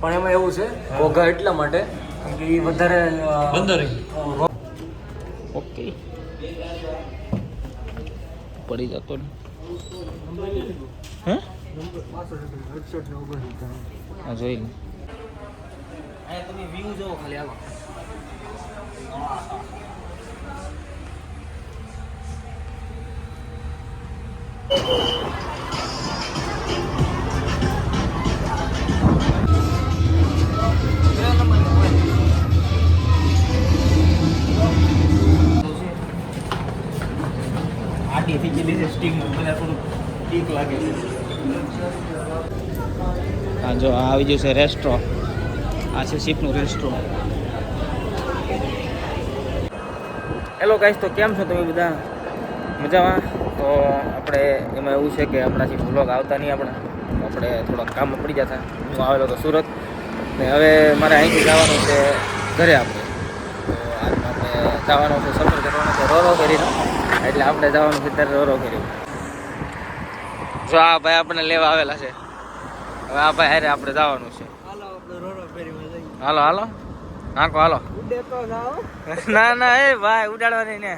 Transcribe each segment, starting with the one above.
પણ એમાં એવું છે ઘોઘા એટલા માટે કે એ વધારે અ, ઓકે. પડી જતો ને. હે? હા જોઈ લે. અહીંયા તમે વ્યૂ જોવો ખાલી લાગે છે. હા, જો આવી ગયું છે રેસ્ટ્રો આ છે શીપનું રેસ્ટ્રો હેલો ગાઈસ તો કેમ છો તમે બધા? મજામાં? તો આપણે એમાં એવું છે કે હમણાંથી વ્લોગ આવતા નહીં આપણે. આપણે થોડાક કામ પડી જતા. હું આવેલો તો સુરત. ને હવે મારે અહીંથી જવાનું છે ઘરે આપણે. જવાનું છે સફર કરવાનો છે, રોરો કરીને. એટલે આપણે જવાનું છે ત્યારે રોરો કરી જો આ ભાઈ આપણને લેવા આવેલા છે. હવે આ ભાઈ હારે આપણે જવાનું છે. હાલો આપણે હાલો હાંકો હાલો. ના ના એ ભાઈ ઉડાડવાની ને.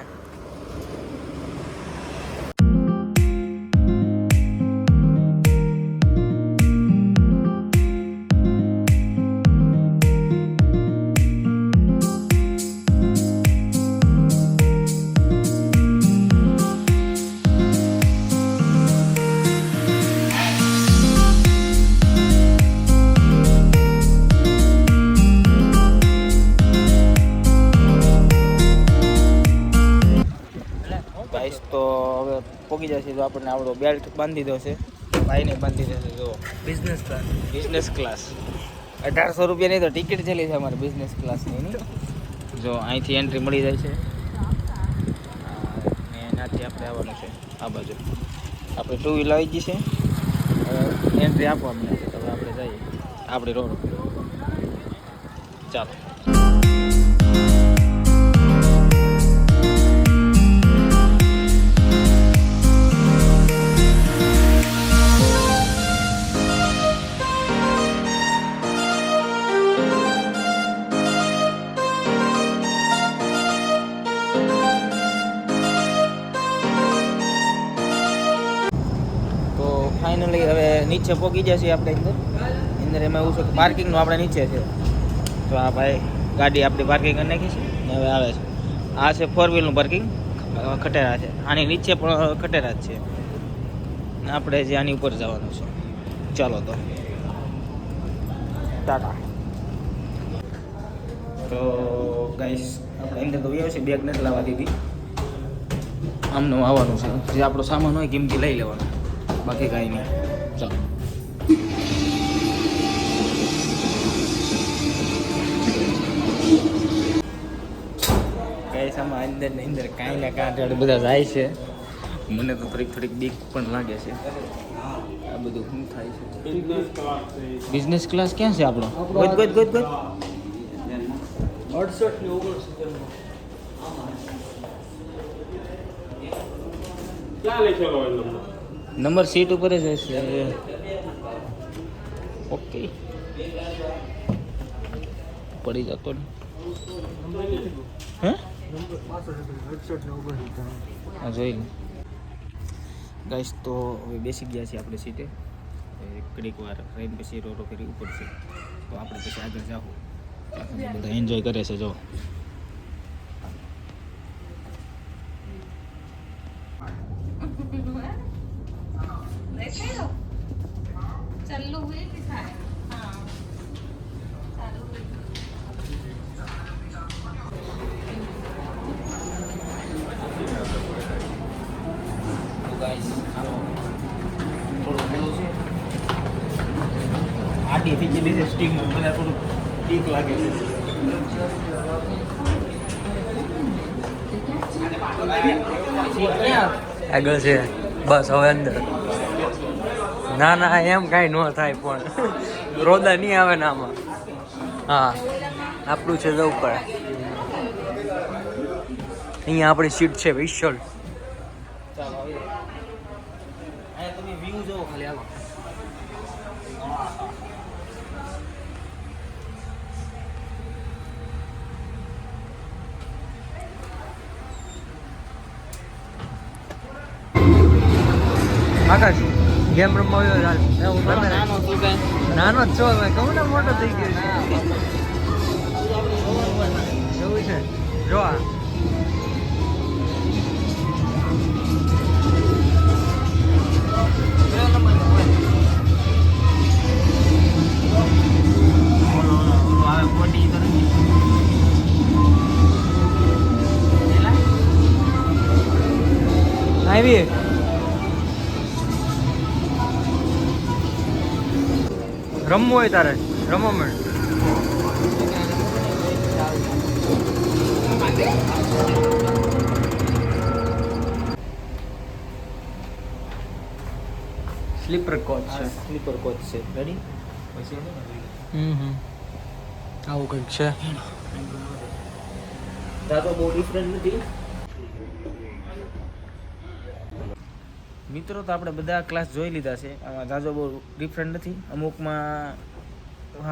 આપણને આપણો બેલ્ટ બાંધી દો છે. ભાઈને બાંધી દેશે જો બિઝનેસ ક્લાસ બિઝનેસ ક્લાસ અઢારસો રૂપિયાની તો ટિકિટ ચેલી છે અમારે બિઝનેસ ક્લાસની જો અહીંથી એન્ટ્રી મળી જાય છે. ને એનાથી આપણે આવવાનું છે આ બાજુ. આપણે ટુ વ્હીલ આવી ગઈ છે. એન્ટ્રી આપવાની છે તો આપણે જઈએ. આપણી રોડ ચાલો. નીચે પહોંચી જશે આપણે અંદર. અંદર એમાં એવું છે કે પાર્કિંગનું આપણે નીચે છે. તો આ ભાઈ ગાડી આપણી પાર્કિંગ કરી નાખી છે ને હવે આવે છે. આ છે ફોર વ્હીલનું પાર્કિંગ ખટેરા છે. આની નીચે પણ ખટેરા જ છે. આપણે જે આની ઉપર જવાનું છે. ચાલો તો. ટાટા. તો ગાઈસ આપણે અંદર તો વ્યવસ્થિત બેગ નથી લાવવા દીધી. આમનું આવવાનું છે. જે આપણો સામાન હોય કિંમતી લઈ લેવાનો. બાકી કાંઈ નહીં. ચાલો. સામા અંદર ને અંદર કાંઈ ને કાંઈ બધા જાય છે. મને તો થોડીક થોડીક બીક પણ લાગે છે. આ બધું શું થાય છે? બિઝનેસ ક્લાસ ક્યાં છે આપણો? ગોત ગોત ગોત ગોત. અડસઠ ને ઓગણસિત્તેર નંબર સીટ ઉપર જ હશે. ઓકે પડી જતો ને. હા? જોઈ લે. તો હવે બેસી ગયા છીએ આપણે સીટે ઘડીક વાર રહીને પછી રોરો કરી ઉપર છે તો આપણે પછી આગળ જાઓ બધા એન્જોય કરે છે, જો. આર્ટિફિશિયલી મને થોડું ટીક લાગે છે. આગળ છે. બસ હવે અંદર. ના ના એમ કાંઈ ન થાય પણ. રોદા નહીં આવે ને આમાં. હા આપણું છે જવું પડે. અહીંયા આપણી સીટ છે વિશ્વલ તમે વ્યૂ જોવો ખાલી આવો આકાશ ગેમ રમવા આવ્યો હાલ. હું થોડો નાનો જ છો હવે કહું ને મોટો થઈ ગયો છે. એવું છે. જો આ. રમવું હોય તારે રમો મેં સ્લીપર કોચ છે. સ્લીપર કોચ છે. રેડી પછી હમ હમ. આવું કંઈક છે. દાદો બહુ ડિફરન્ટ નથી? મિત્રો તો આપણે બધા ક્લાસ જોઈ લીધા છે. આમાં જાજો બહુ ડિફરન્ટ નથી. અમુકમાં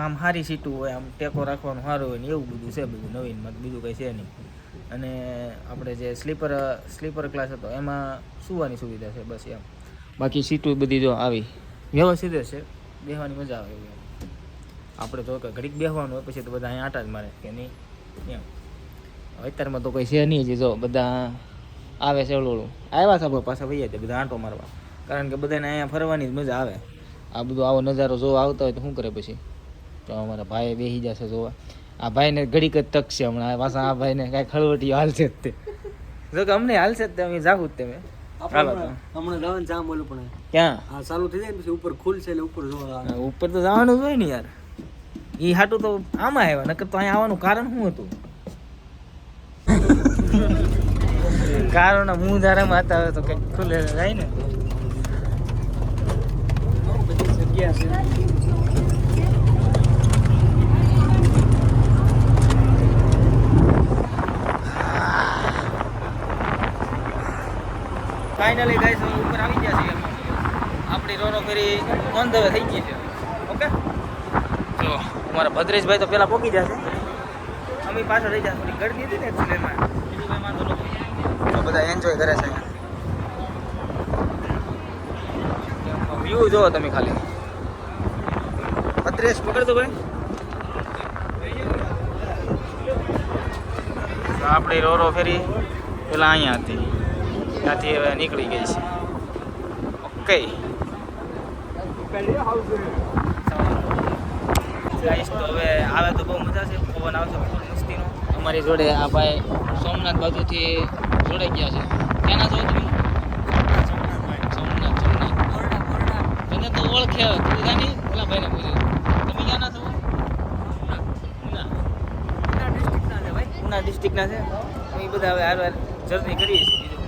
આમ સારી સીટું હોય, આમ ટેકો રાખવાનું સારું હોય ને એવું બધું છે બધું નવીનમાં બીજું કંઈ છે નહીં. અને આપણે જે સ્લીપર સ્લીપર ક્લાસ હતો, એમાં સુવાની સુવિધા છે, બસ એમ. બાકી સીટું બધી જો આવી, વ્યવસ્થિત છે. બેસવાની મજા આવે એવી. આપણે તો કે ઘડીક બેસવાનું હોય, પછી તો બધા અહીંયા આટા જ મારે, કે નહીં? એમ. અત્યારમાં તો કંઈ છે નહીં જે જો બધા આવે છે ઓલું. ઓલું આવ્યા છે પાછા વૈયા છે બધા આંટો મારવા. કારણ કે બધાને અહીંયા ફરવાની જ મજા આવે. આ બધું આવો નજારો જોવા આવતા હોય તો શું કરે પછી? તો અમારા ભાઈ બેસી જશે જોવા. આ ભાઈને ઘડીક જ તક છે હમણાં. પાછા આ ભાઈને કાંઈ ખળવટી હાલશે જ તે. જો કે અમને હાલશે જ તે અમે જાહું જ તમે મેં. તો. હમણાં જામ બોલું પણ. ક્યાં? હા ચાલુ થઈ જાય પછી ઉપર ખુલશે એટલે ઉપર જોવા ઉપર તો જવાનું જ હોય ને યાર. એ હાટું તો આમાં આવ્યા નકર તો અહીંયા આવવાનું કારણ શું હતું? કારણ હું ધારામાં હતા તો કંઈક ખુલે જાય ને. જગ્યા છે ફાઇનલી ગાઈસ ઉપર આવી ગયા છીએ આપણી રોનો કરી ઓન ધ વે થઈ ગઈ છે. ઓકે તો અમારા ભદ્રેશભાઈ તો પેલા પોકી જશે અમે પાછળ રહી જાય થોડી ગળદી હતી ને એક્સિડન્ટમાં બીજું કંઈ વાંધો નથી બધા એન્જોય કરે છે વ્યૂ જોવો તમે ખાલી. ભદ્રેશ પકડ દો ભાઈ આપણી રોરો ફેરી પેલા અહીંયા હતી. ત્યાંથી હવે નીકળી ગઈ છે. ઓકે તો હવે આવે તો બહુ મજા છે પવન આવશે ફૂલ મસ્તીનો. અમારી જોડે આ ભાઈ સોમનાથ બાજુથી જોડાઈ ગયા છે. ક્યાંના છો તમે? સોમનાથ સોમનાથ. તને તો ઓળખે તું જાની ઓલા ભાઈને પૂછ્યું. તમે ક્યાંના છો? ઉના ડિસ્ટ્રિક્ટના છે અમે બધા હવે હાર જર્ની કરીએ છીએ બીજું.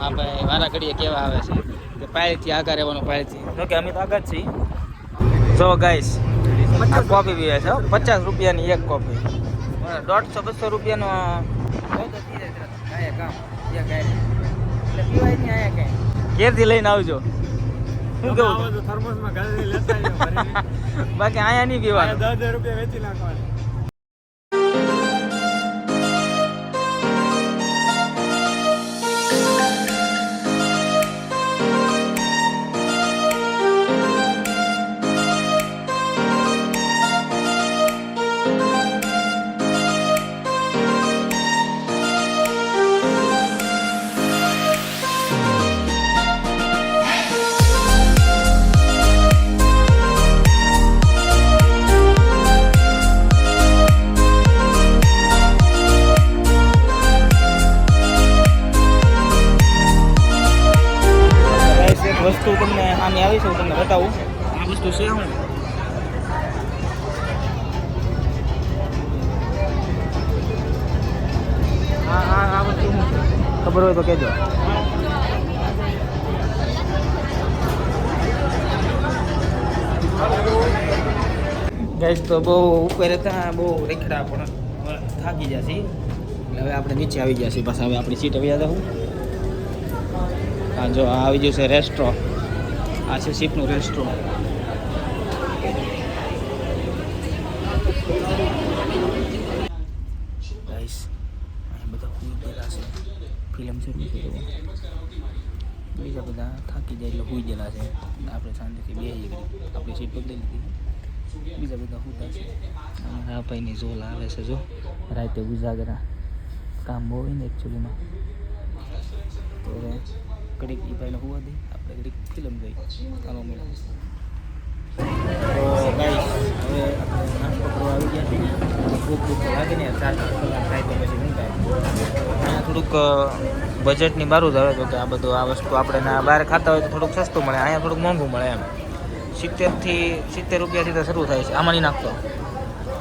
હા ભાઈ વારા ઘડીએ કેવા આવે છે? કે પાયલથી આગળ રહેવાનું પાયલથી જોકે અમે તો આગળ છીએ. જો ગાઈસ આ કોફી પીવે છે પચાસ રૂપિયાની એક કોફી દોઢસો બસો રૂપિયાનો ઘેરથી લઈને આવજો. શું કેવું થર્મોસમાં લેતા બાકી અહીંયા નહીં પીવા દસ હજાર રૂપિયા વેચી નાખવાના. ખબર હોય તો કહેજો. ગેસ તો બહુ ઉપર હતા, બહુ રેખડા પણ થાકી જશે હવે આપણે નીચે આવી ગયા છીએ. પાછા હવે આપણી સીટ આવી જતા હું, જો આવી ગયું છે રેસ્ટ્રો આ છે સીટનું રેસ્ટ્રો ગાઈસ અહીં બધા ફૂલ ગયેલા છે ફિલ્મ શરૂ છે ગયો બીજા બધા થાકી જાય એટલે હોઈ ગયેલા છે. આપણે શાંતિથી બેસી કરી આપણી સીટ બદલી લીધી. બીજા બધા હોતા છે. અને આ ભાઈની ઝોલ આવે છે, જો. રાતે ઉજાગરા. કામ બહુ હોય ને એકચ્યુઅલીમાં તો ઘડીક એ ભાઈને હોવા દઈ. આપણે ઘડીક ફિલ્મ જોઈ. ચાલો મળે તો ગાઈસ હવે આપણે નાસ્તો કરવા આવી ગયા છીએ ભૂખ ભૂખ લાગે ને ચાર પાંચ કલાક થાય તો પછી શું થાય. થોડુંક બજેટની બારું જ આવે તો કે આ બધું આ વસ્તુ આપણે બહાર ખાતા હોય તો થોડુંક સસ્તું મળે અહીંયા થોડુંક મોંઘું મળે એમ. સિત્તેરથી સિત્તેર રૂપિયાથી તો શરૂ થાય છે આમાં નહીં નાખતો.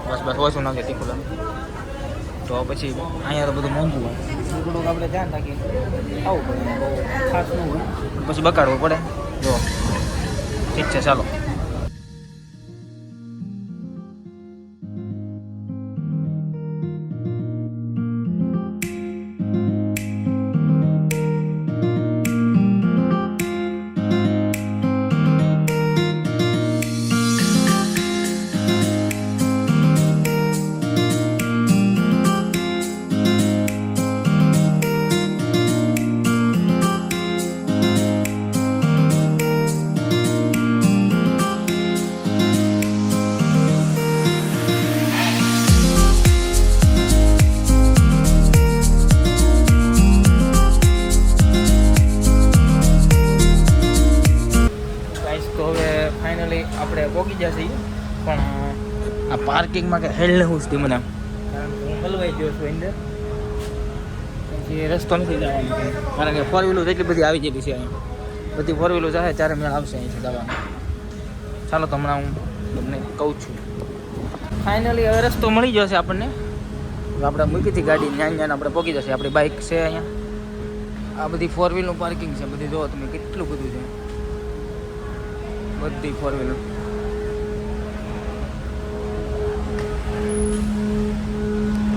બસ બસ ઓછું નાખે તીખું તો પછી અહીંયા તો બધું મોંઘું હોય. થોડુંક આપણે ધ્યાન રાખીએ. આવું પડે બહુ ખાસ ન હોય. પછી બકાડવું પડે. જો. ઠીક છે ચાલો. પાર્કિંગમાં કે હેલ હું હું મને. હું હલવાઈ ગયો છું અંદર. પછી રસ્તો નથી જવાનો કારણ કે ફોર વ્હીલો એટલી બધી આવી ગયેલી છે અહીંયા. બધી ફોર વ્હીલો જાય ત્યારે મેં આવશે અહીંથી જવાનું. ચાલો તો હમણાં હું તમને કહું છું. ફાઇનલી હવે રસ્તો મળી જશે આપણને. આપણે મૂકી હતી ગાડી ત્યાં ત્યાં આપણે પહોંચી જશે. આપણી બાઇક છે અહીંયા. આ બધી ફોર વ્હીલનું પાર્કિંગ છે. બધી જુઓ તમે કેટલું બધું છે. બધી ફોર વ્હીલર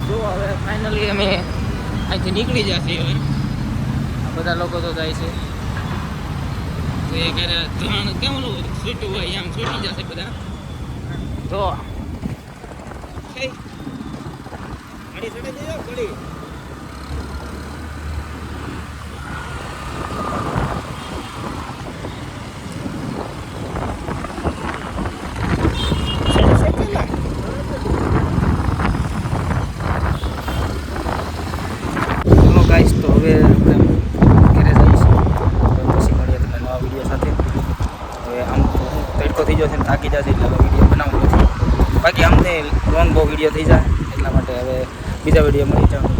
જો હવે ફાઇનલી અમે અહીંથી નીકળી જશે હવે. બધા લોકો તો જાય છે. તો એ કરે ધ્યાન કેમનું છૂટું હોય આમ છૂટી જશે બધા. હે. ઘડી ચડી જજો, ઘડી. ચલો ગાઈસ તો હવે આપણે ઘરે જઈશું તો પછી મળીએ તમને નવા વીડિયો સાથે હવે આમ તો હું તડકો થઈ જશે ને થાકી જશે એટલે હવે વીડિયો બનાવવો નથી બાકી અમને લોંગ બહુ વીડિયો થઈ જાય. એટલા માટે હવે બીજા વીડિયો મળી જાય